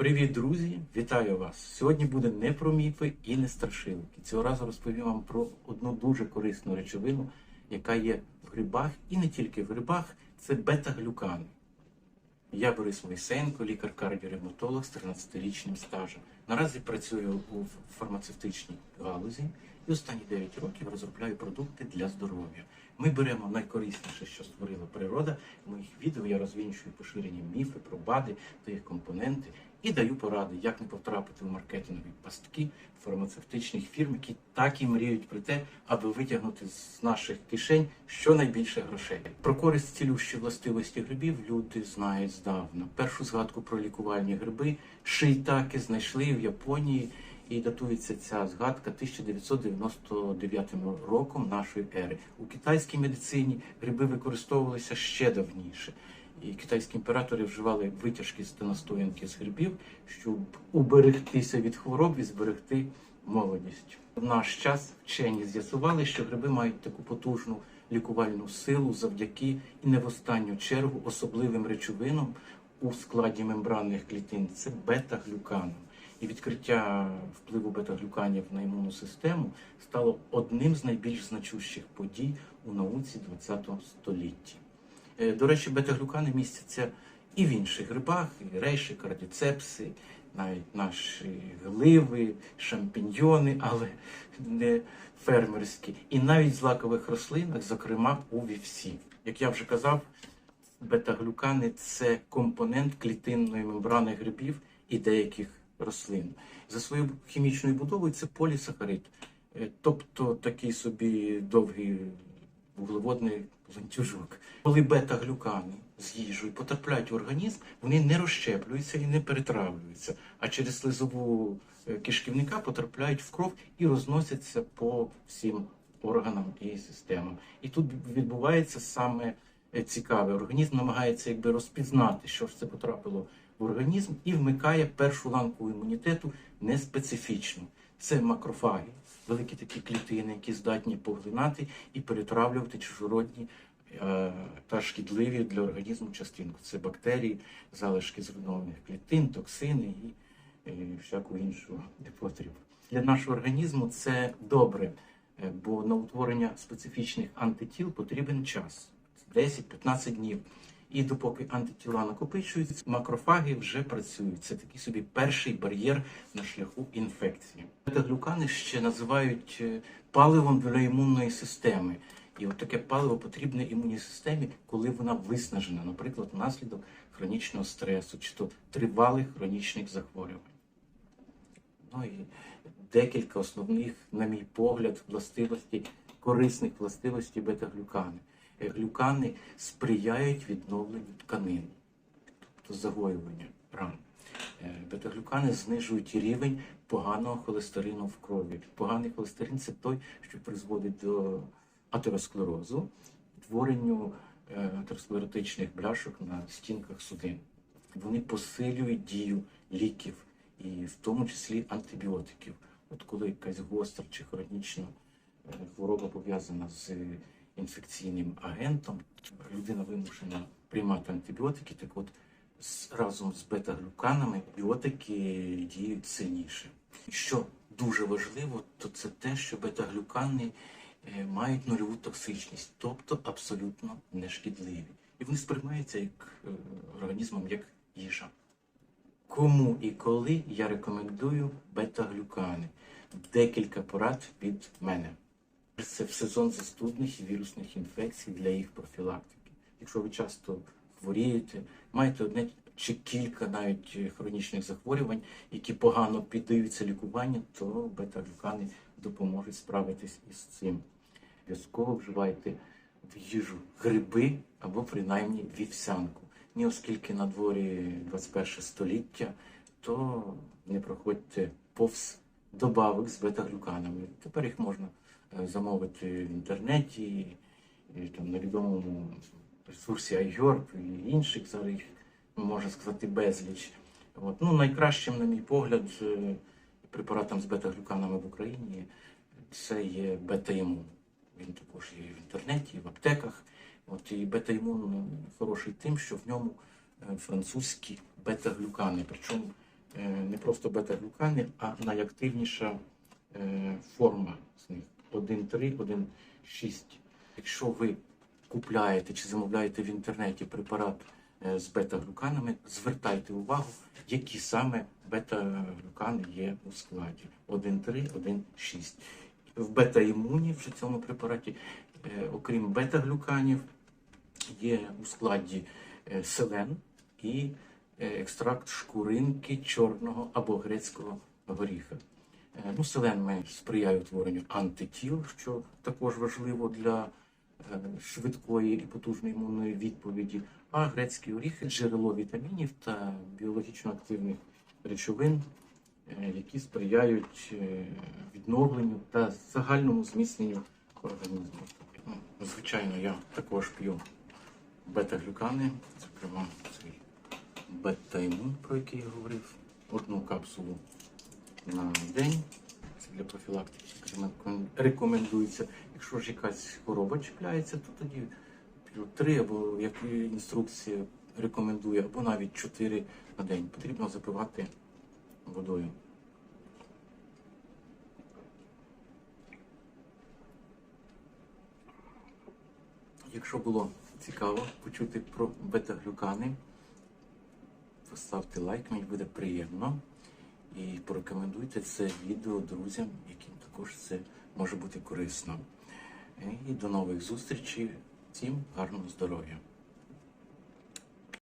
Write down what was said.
Привіт, друзі! Вітаю вас! Сьогодні буде не про міфи і не страшилки. Цього разу розповім вам про одну дуже корисну речовину, яка є в грибах і не тільки в грибах, це бета-глюкани. Я Борис Мойсенко, лікар-кардіоревматолог з 13-річним стажем. Наразі працюю у фармацевтичній галузі і останні 9 років розробляю продукти для здоров'я. Ми беремо найкорисніше, що створила природа. В моїх відео я розвінчую поширені міфи про БАДи та їх компоненти і даю поради, як не потрапити в маркетингові пастки фармацевтичних фірм, які так і мріють про те, аби витягнути з наших кишень щонайбільше грошей. Про користь цілющі властивості грибів люди знають здавна. Першу згадку про лікувальні гриби шийтаки знайшли в Японії. І датується ця згадка 1999 роком нашої ери. У китайській медицині гриби використовувалися ще давніше. І китайські імператори вживали витяжки з настоянки з грибів, щоб уберегтися від хвороб і зберегти молодість. В наш час вчені з'ясували, що гриби мають таку потужну лікувальну силу завдяки і не в останню чергу особливим речовинам у складі мембранних клітин це бета-глюканом. І відкриття впливу бета-глюканів на імунну систему стало одним з найбільш значущих подій у науці ХХ столітті. Е, До речі, бета-глюкани містяться і в інших грибах, і рейші, кардіцепси, навіть наші гливи, шампіньйони, але не фермерські, і навіть в злакових рослинах, зокрема у вівсі. Як я вже казав, бета-глюкани це компонент клітинної мембрани грибів і деяких рослин. За своєю хімічною будовою це полісахарид, Е, тобто такий собі довгий вуглеводний ланцюжок. Коли бета-глюкани з їжею потрапляють в організм, вони не розщеплюються і не перетравлюються, а через слизову е, кишківника потрапляють в кров і розносяться по всім органам і системам. І тут відбувається саме е, цікаве. Організм намагається якби розпізнати, що ж це потрапило в організм, і вмикає першу ланку імунітету неспецифічну. Це макрофаги, великі такі клітини, які здатні поглинати і перетравлювати чужородні е, та шкідливі для організму частинку. Це бактерії, залишки зруйнованих клітин, токсини і е, всяку іншу непотрібу. Для нашого організму це добре, е, бо на утворення специфічних антитіл потрібен час 10-15 днів. І допоки антитіла накопичуються, макрофаги вже працюють. Це такий собі перший бар'єр на шляху інфекції. Бета-глюкани ще називають е, паливом для імунної системи. І от таке паливо потрібне імунній системі, коли вона виснажена, наприклад, внаслідок хронічного стресу чи то тривалих хронічних захворювань. Ну і декілька основних, на мій погляд, властивостей, корисних властивостей бета-глюкани. Е, Глюкани сприяють відновленню тканин, тобто загоювання ран. Е, Бета-глюкани знижують рівень поганого холестерину в крові. Поганий холестерин це той, що призводить до атеросклерозу, творенню е, атеросклеротичних бляшок на стінках судин. Вони посилюють дію ліків, і в тому числі антибіотиків. От коли якась гостра чи хронічна е, хвороба пов'язана з інфекційним агентом, людина вимушена приймати антибіотики, так от разом з бета-глюканами біотики діють сильніше. Що дуже важливо, то це те, що бета-глюкани е, мають нульову токсичність, тобто абсолютно нешкідливі. І вони сприймаються як е, організмом як їжа. Кому і коли я рекомендую бета-глюкани? Декілька порад від мене. Це в сезон застудних і вірусних інфекцій для їх профілактики. Якщо ви часто хворієте, маєте одне чи кілька навіть е, хронічних захворювань, які погано піддаються лікуванню, то бета-глюкани допоможуть справитись із цим. Обов'язково вживайте в їжу гриби або принаймні вівсянку. Ні, оскільки на дворі 21 століття, то не проходьте повз добавок з бета-глюканами. Тепер їх можна замовити в інтернеті, там, на відомому ресурсі iHerb і інших зараз їх можна сказати безліч. От. Ну, найкращим, на мій погляд, е, препаратом з бета-глюканами в Україні це є бета-імун. Він також є в інтернеті, в аптеках. От і бета-імун хороший тим, що в ньому е, французькі бета-глюкани. Причому е, не просто бета-глюкани, а найактивніша е, форма з них 1.3, 1.6. Якщо ви купляєте чи замовляєте в інтернеті препарат е, з бета-глюканами, звертайте увагу, які саме бета-глюкани є у складі 1.3, 1.6. В бета-імуні в цьому препараті, е, окрім бета-глюканів, є у складі е, селен і екстракт шкуринки чорного або грецького горіха. Е, Ну, сприяє утворенню антитіл, що також важливо для е, швидкої і потужної імунної відповіді. А грецькі оріхи джерело вітамінів та біологічно активних речовин, е, які сприяють відновленню та загальному зміцненню організму. Ну, Звичайно, я також п'ю бета-глюкани, зокрема цей бета-імун, про який я говорив, одну капсулу на день. Це для профілактики рекомендується. Якщо ж якась хвороба чіпляється, то тоді три або як інструкція рекомендує, або навіть чотири на день. Потрібно запивати водою. Якщо було цікаво почути про бета-глюкани, поставте лайк, мені буде приємно. І порекомендуйте це відео друзям, яким також це може бути корисно. І до нових зустрічей. Всім гарного здоров'я!